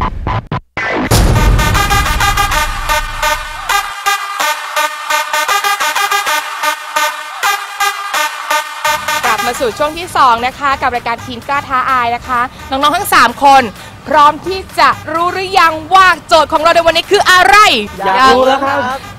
กลับมาสู่ช่วงที่ 2 นะคะ กับรายการทีมกล้าท้าอายนะคะ น้อง ๆ ทั้ง 3 คน พร้อมที่จะรู้หรือยังว่าโจทย์ของเราในวันนี้คืออะไร อยากรู้แล้วครับ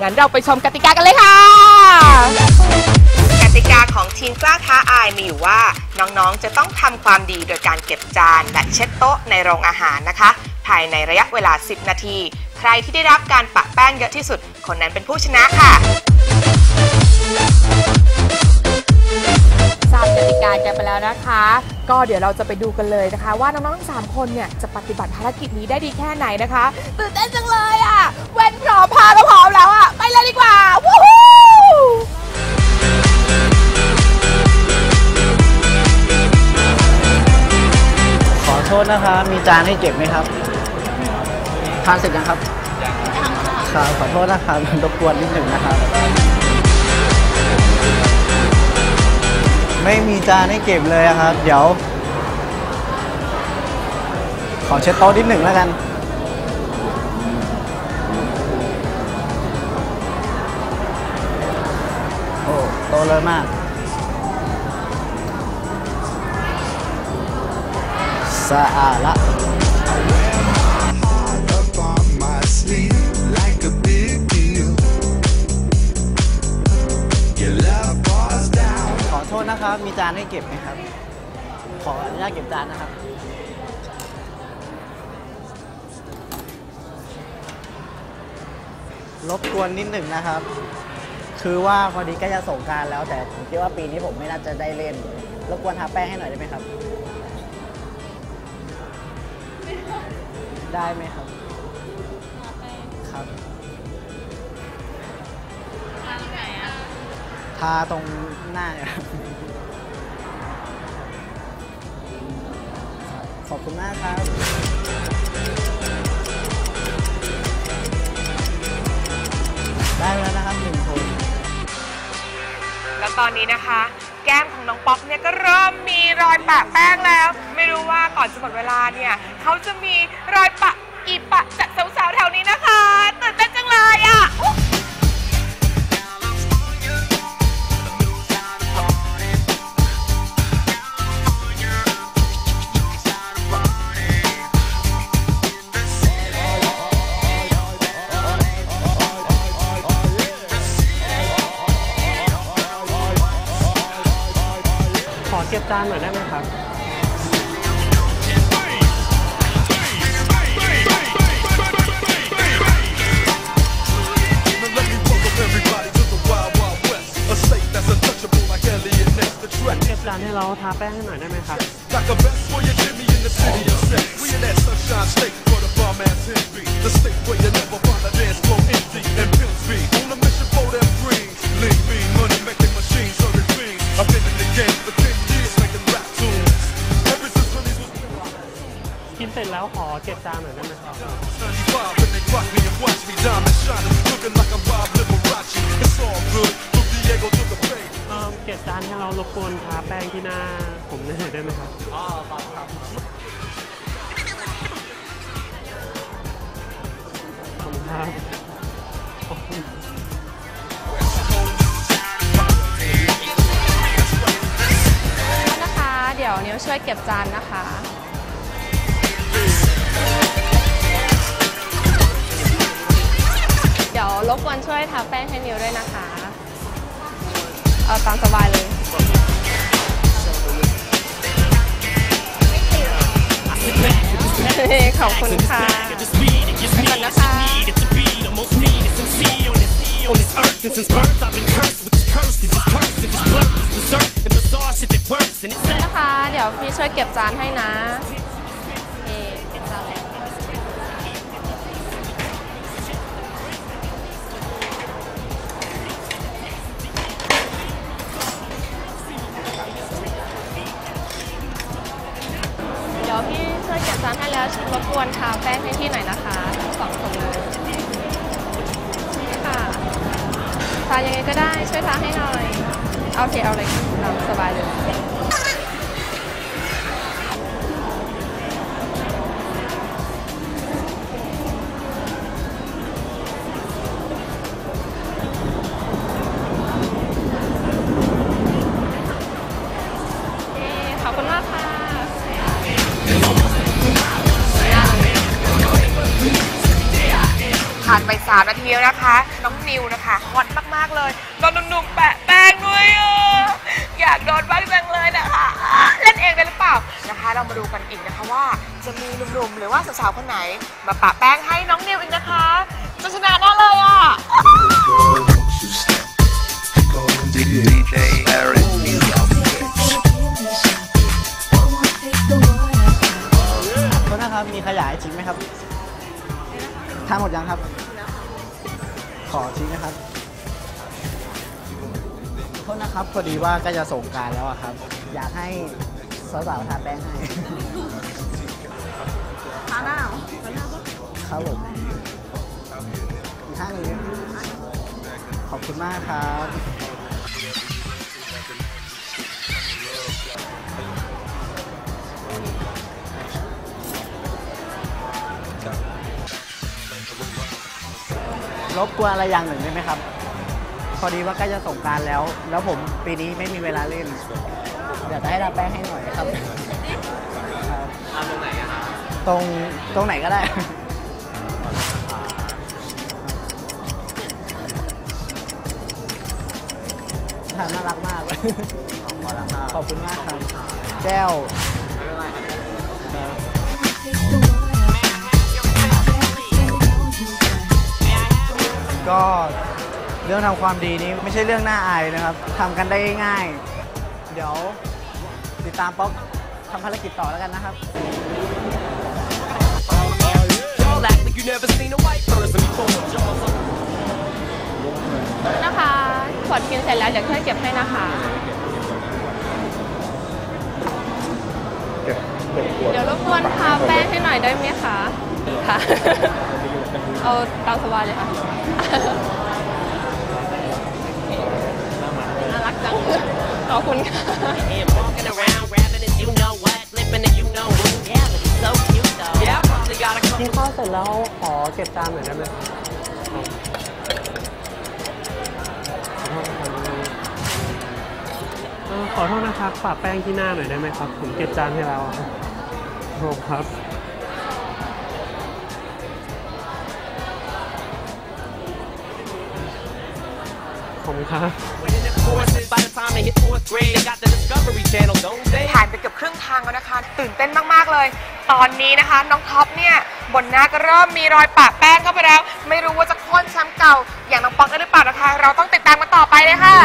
งั้นเราไปชมกติกากันเลยค่ะ กติกาของทีมกล้าท้าอายมีอยู่ว่า น้อง ๆ จะต้องทำความดีโดยการเก็บจานและเช็ดโต๊ะในโรงอาหารนะคะ ภายในระยะเวลา 10 นาที ใครที่ได้รับการปะแป้งเยอะที่สุด คนนั้นเป็นผู้ชนะค่ะทราบกติกากันไปแล้วนะคะ ก็เดี๋ยวเราจะไปดูกันเลยนะคะ ว่าน้องๆทั้งสามคนเนี่ยจะปฏิบัติภารกิจนี้ได้ดีแค่ไหนนะคะตื่นเต้นจังเลยอะเว้นพร้อมพาก็พร้อมแล้วอะไปเลยดีกว่าวู้ฮู้ขอโทษนะครับ มีจานให้เก็บไหมครับ ทานเสร็จยังครับครับขอโทษนะครับรบกวนนิดหนึ่งนะครับ ไม่มีจานให้เก็บเลยครับ เดี๋ยว ขอเช็ดโต๊ะนิดหนึ่งแล้วกันโอ้โตเลยมาก สะอาดละ ษนะครับ มีจานให้เก็บไหมครับ ขออนุญาตเก็บจานนะครับ รบกวนนิดหนึ่งนะครับ คือว่าพอดีใกล้จะสงการแล้ว แต่ผมคิดว่าปีนี้ผมไม่น่าจะได้เล่น รบกวนทาแป้งให้หน่อยได้ไหมครับ ได้ไหมครับ ทาตรงหน้าเนี่ยครับขอบคุณมากครับได้แล้วนะครับหนึ่งคนแล้วตอนนี้นะคะ แก้มของน้องป๊อกเนี่ยก็เริ่มมีรอยปะแป้งแล้ว ไม่รู้ว่าก่อนจะหมดเวลาเนี่ยเขาจะมีรอยปะอีปะจากสาวๆแถวนี้นะคะ จานหน่อยได้ไหมครับ Now let me welcome everybody to the Wild Wild West. A state that's untouchable like Elliot Ness, the track. เก็บจานให้เราทาแป้งให้หน่อยได้ไหมครับ Like a best for your Jimmy in the city of sex. We in that sunshine state where the bomb ass hits be. The state where you never find a dance floor empty and pimps be. On a mission for them greens. Lean, mean, money making machines, serving fiends. I've been in the game for 10 กินเสร็จแล้วขอเก็บจานหน่อยได้ไหมครับ เอิ่มเก็บจานให้เรารบกวนทาแป้งที่หน้าผมหน่อยได้ไหมครับอ๋อครับ ขอบคุณครับขอบคุณนะคะ เดี๋ยวนิ้วช่วยเก็บจานนะคะ รบกวนช่วยทาแป้งให้นิวด้วยนะคะ เอาตามสบายเลยขอบคุณค่ะไปก่อนนะคะนะคะ เดี๋ยวพี่ช่วยเก็บจานให้นะ ยังไงก็ได้ช่วยทาให้หน่อยเอาโอเคเอาเลยเอาสบายเลยขอบคุณมากค่ะ ไป 3 นาทีแล้วนะคะ น้องนิวนะคะฮอตมากๆเลยโดนหนุ่มๆแปะแป้งด้วยอะอยากโดนบ้างจังเลยนะคะเล่นเองได้หรือเปล่านะคะ เรามาดูกันอีกนะคะว่า จะมีหนุ่มๆหรือว่าสาวๆคนไหน มาปะแป้งให้น้องนิวอีกนะคะจะชนะแน่เลยอะ DJ Aaron Music. โทษนะครับ มีขยายจริงไหมครับทานหมดยังครับ ขอทิ้งนะครับโทษนะครับพอดีว่าใก็จะส่งกรารแล้วอะครับ อยากให้สาวๆทาแป้งให้ทาหน้าครับผมอีกห้านี้ขอบคุณมากครับ รบกวนอะไรอย่างหนึ่งได้ไหมครับ พอดีว่าใกล้จะสงกรารแล้ว แล้วผมปีนี้ไม่มีเวลาเล่น เดี๋ยวจะให้ทาแป้งให้หน่อยครับ ทำตรงไหนอะตรงตรงไหนก็ได้ทานน่ารักมากเลยขอบคุณมากครับ แก้ว ก็เรื่องทำความดีนี้ไม่ใช่เรื่องน่าอายนะครับทำกันได้ง่ายๆเดี๋ยวติดตามป๊อกทำภารกิจต่อแล้วกันนะครับ Y'all act like you never seen a white person before. Y'all นะคะขวดกินเสร็จแล้วเดี๋ยวช่วยเก็บให้นะคะ เดี๋ยวรบกวนทาแป้งให้หน่อยได้ไหมคะ ค่ะ เอาตามสบายเลยค่ะน่ารักจังขอบคุณค่ะ And walking around rapping and you know what, flipping and you know who. Yeah, but he's so cute though. Yeah, I probably got a กินข้าวเสร็จแล้วขอเก็บจานหน่อยได้ไหมเออขอโทษนะครับปะแป้งที่หน้าหน่อยได้ไหมครับ ผมเก็บจานให้แล้วอะโอ้ครับขอบคุณครับ ผ่านไปเกือบครึ่งทางแล้วนะคะ ตื่นเต้นมากๆเลย ตอนนี้นะคะ น้องท็อปเนี่ยบนหน้าก็เริ่มมีรอยปะแป้งเข้าไปแล้ว ไม่รู้ว่าจะโค่นแชมป์เก่า อย่างน้องป๊อกได้หรือเปล่านะคะ เราต้องติดตามกันต่อไปเลยค่ะ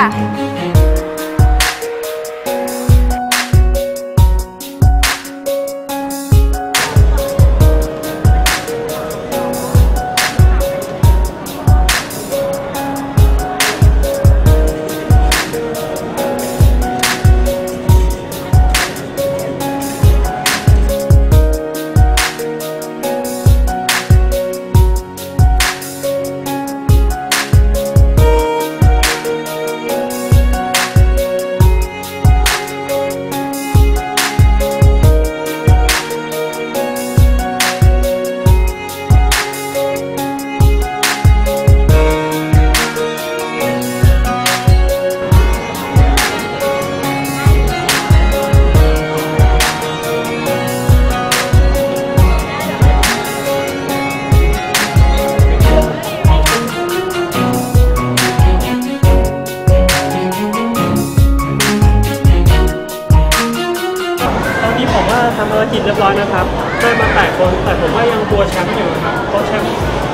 แชมป์อยู่นะครับเพราะแชมป์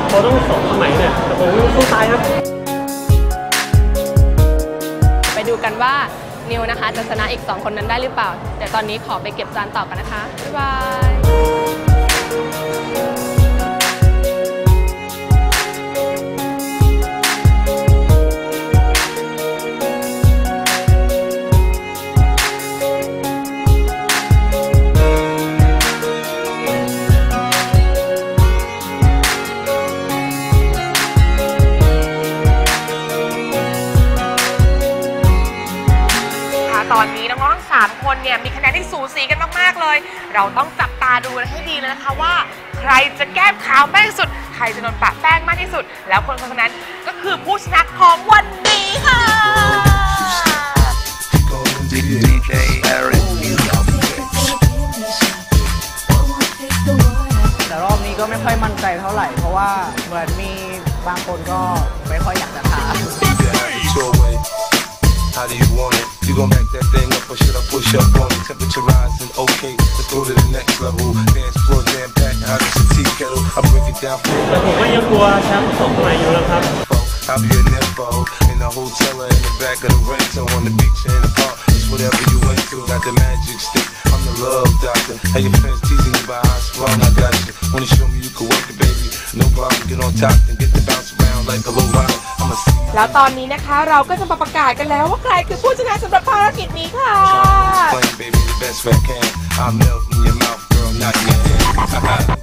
เขาต้องสองสมัยเนี่ยแต่ผมยังสู้ตายครับ ไปดูกันว่านิวนะคะจะชนะอีก 2 คนนั้นได้หรือเปล่า แต่ตอนนี้ขอไปเก็บจานต่อกันนะคะ บ๊ายบาย เลยเราต้องจับตาดูให้ดีเลยนะคะว่า ใครจะแก้มขาวมากที่สุด ใครจะโดนปะแป้งมากที่สุด แล้วคนคนนั้นก็คือผู้ชนะของวันนี้ค่ะ DJ Aaron Music. แต่รอบนี้ก็ไม่ค่อยมั่นใจเท่าไหร่ เพราะว่าเหมือนมีบางคนก็ไม่ค่อยอยากจะทาน Keep your habit your way. How do you want it? You gon' back that thing up or should I push up on it? Temperature rising, okay. Let's go to the next level. Dance floor jam packed, hot as a tea kettle. I break it down for แต่ผมก็ยังกลัวแชมป์สองสมัยอยู่นะครับ you. I'll be an info in the hotel or in the back of the rental on the beach or in the park. It's whatever you into. Got the magic stick. I'm the love doctor. Hey, your friends teasing you about how strong I got you. Wanna show me you can work it, baby? No problem. Get on top and get แล้วตอนนี้นะคะเราก็จะมาประกาศกันแล้วว่าใครคือผู้ชนะสำหรับภารกิจนี้ค่ะ Playing, baby, the best way I can. I'll melt in your mouth, girl, not in your hand.